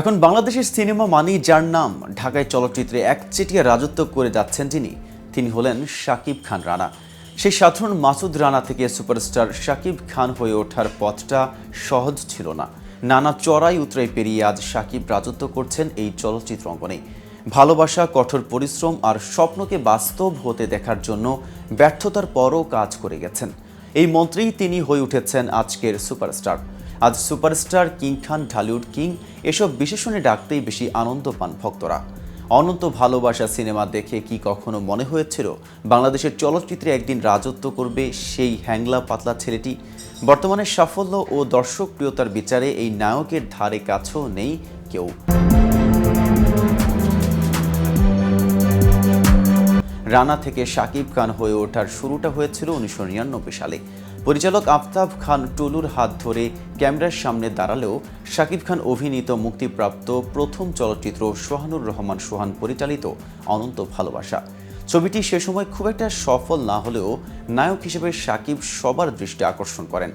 এখন বাংলাদেশের সিনেমা মানি যার নাম, ঢাকায় চলচ্চিত্রে একচেটিয়া রাজত্ব করে যাচ্ছেন যিনি তিনি হলেন শাকিব খান রানা। সেই সাধারণ মাসুদ রানা থেকে সুপারস্টার শাকিব খান হয়ে ওঠার পথটা সহজ ছিল না। নানা চড়াই উতরাই পেরিয়ে আজ শাকিব রাজত্ব করছেন এই চলচ্চিত্র অঙ্গনে। ভালোবাসা, কঠোর পরিশ্রম আর স্বপ্নকে বাস্তব হতে দেখার জন্য ব্যর্থতার পরও কাজ করে গেছেন। এই মন্ত্রেই তিনি হয়ে উঠেছেন আজকের সুপারস্টার। আজ superstar king Khan, Dhallywood king, এসব বিশেষণে ডাকতেই বেশি আনন্দ পান ভক্তরা। অনন্ত ভালোবাসা সিনেমা দেখে কি কখনো মনে হয়েছিল? বাংলাদেশের চলচ্চিত্রে একদিন রাজত্ব করবে সেই হ্যাংলা পাতলা ছেলেটি। বর্তমানে সাফল্য ও দর্শক প্রিয়তার বিচারে এই নায়কের ধারে কাছেও নেই কেউ। রানা থেকে শাকিব খান হয়ে ওঠার শুরুটা হয়েছিল উনিশশো নিরানব্বই সালে। পরিচালক আফতাব খান টুলুর হাত ধরে ক্যামেরার সামনে দাঁড়ালেও শাকিব খান অভিনীত মুক্তিপ্রাপ্ত প্রথম চলচ্চিত্র সোহানুর রহমান সোহান পরিচালিত অনন্ত ভালোবাসা। ছবিটি সে সময় খুব একটা সফল না হলেও নায়ক হিসেবে শাকিব সবার দৃষ্টি আকর্ষণ করেন।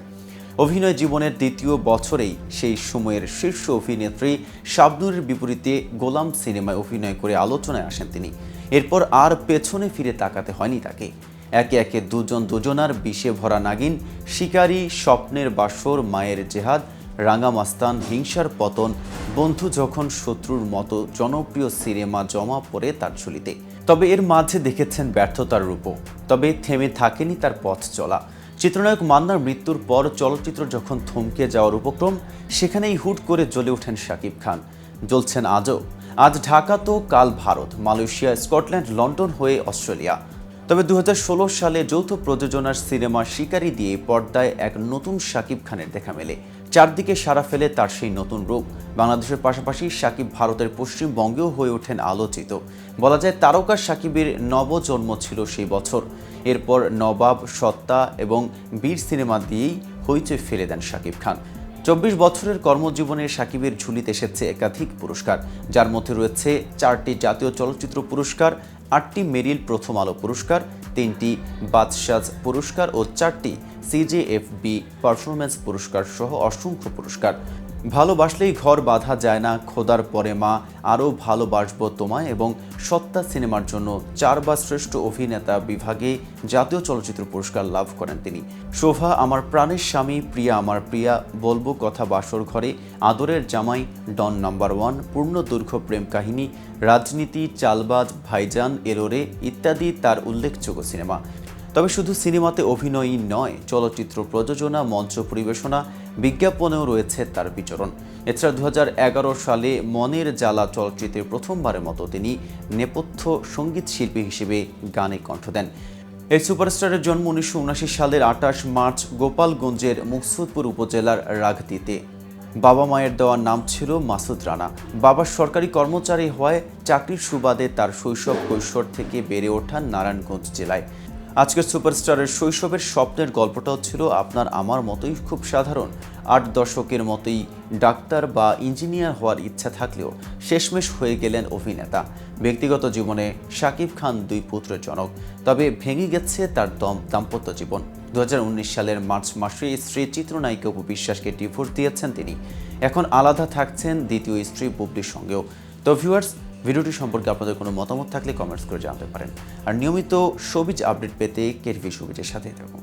অভিনয় জীবনের দ্বিতীয় বছরেই সেই সময়ের শীর্ষ অভিনেত্রী শাবনুরের বিপরীতে গোলাম সিনেমায় অভিনয় করে আলোচনায় আসেন তিনি। এরপর আর পেছনে ফিরে তাকাতে হয়নি তাকে। একে একে দুজন দুজনার বিষে ভরা নাগিন, শিকারী, স্বপ্নের বাসর, মায়ের জেহাদ, রাঙামাস্তান, হিংসার পতন, বন্ধু যখন শত্রুর মতো জনপ্রিয় সিনেমা জমা পড়ে তার ঝুলিতে। তবে এর মাঝে দেখেছেন ব্যর্থতার রূপও তবে থেমে থাকেনি তার পথ চলা। চিত্রনায়ক মান্নার মৃত্যুর পর চলচ্চিত্র যখন থমকে যাওয়ার উপক্রম, সেখানেই হুট করে জ্বলে ওঠেন শাকিব খান। জ্বলছেন আজও। আজ ঢাকা তো, কাল ভারত, মালয়েশিয়া, স্কটল্যান্ড, লন্ডন হয়ে অস্ট্রেলিয়া। তবে দু হাজার ষোলো সালে যৌথ প্রযোজনার সিনেমা শিকারি দিয়ে পর্দায় এক নতুন শাকিব খানের দেখা মেলে। চারদিকে সারা ফেলে তার সেই নতুন রূপ। বাংলাদেশের পাশাপাশি শাকিব ভারতের পশ্চিমবঙ্গেও হয়ে ওঠেন আলোচিত। বলা যায় তারকা শাকিবের নবজন্ম ছিল সেই বছর। এরপর নবাব, সত্তা এবং বীর সিনেমা দিয়েই হইচই ফেলে দেন শাকিব খান। চব্বিশ বছরের কর্মজীবনে সাকিবের ঝুলিতে এসেছে একাধিক পুরস্কার। যার মধ্যে রয়েছে চারটি জাতীয় চলচ্চিত্র পুরস্কার আটটি মেরিল প্রথম আলো পুরস্কার, তিনটি বাদশাজ পুরস্কার ও চারটি সিজেএফবি পারফরমেন্স পুরস্কার সহ অসংখ্য পুরস্কার। ভালোবাসলেই ঘর বাঁধা যায় না, খোদার পরে মা, আরও ভালোবাসবো তোমায় এবং সত্তা সিনেমার জন্য চারবার শ্রেষ্ঠ অভিনেতা বিভাগে জাতীয় চলচ্চিত্র পুরস্কার লাভ করেন তিনি। শোভা আমার প্রাণের স্বামী, প্রিয়া আমার প্রিয়া, বলব কথা বাসর ঘরে, আদরের জামাই, ডন নাম্বার ওয়ান পূর্ণ দৈর্ঘ্য প্রেম কাহিনী, রাজনীতি, চালবাজ, ভাইজান, এরোরে ইত্যাদি তার উল্লেখযোগ্য সিনেমা। তবে শুধু সিনেমাতে অভিনয়ই নয়, চলচ্চিত্র প্রযোজনা, মঞ্চ পরিবেশনা, বিজ্ঞাপনেও রয়েছে তার বিচরণ। এছাড়া দু হাজার এগারো সালে মনের জ্বালা চলচ্চিত্রে প্রথমবারের মতো তিনি নেপথ্য সংগীত শিল্পী হিসেবে গানে কণ্ঠ দেন। এই সুপারস্টারের জন্ম উনিশশো উনআশি সালের আঠাশ মার্চ গোপালগঞ্জের মুকসুদপুর উপজেলার রাগতিতে। বাবা মায়ের দেওয়ার নাম ছিল মাসুদ রানা। বাবার সরকারি কর্মচারী হওয়ায় চাকরির সুবাদে তার শৈশব কৈশোর থেকে বেড়ে ওঠা নারায়ণগঞ্জ জেলায়। আজকের সুপারস্টারের শৈশবের স্বপ্নের গল্পটাও ছিল আপনার আমার মতোই খুব সাধারণ। আট দশকের মতোই ডাক্তার বা ইঞ্জিনিয়ার হওয়ার ইচ্ছা থাকলেও শেষমেশ হয়ে গেলেন অভিনেতা। ব্যক্তিগত জীবনে শাকিব খান দুই পুত্রের জনক, তবে ভেঙে গেছে তার দম দাম্পত্য জীবন। দু হাজার উনিশ সালের মার্চ মাসে স্ত্রী চিত্রনায়িকা অপু বিশ্বাসকে ডিভোর্স দিয়েছেন তিনি। এখন আলাদা থাকছেন দ্বিতীয় স্ত্রী বুবলির সঙ্গেও। তো ভিউয়ার্স ভিডিওটি সম্পর্কে আপনাদের কোনো মতামত থাকলে কমেন্টস করে জানাতে পারেন। আর নিয়মিত সবিজ আপডেট পেতে কেরভি সবিজের সাথে থাকুন।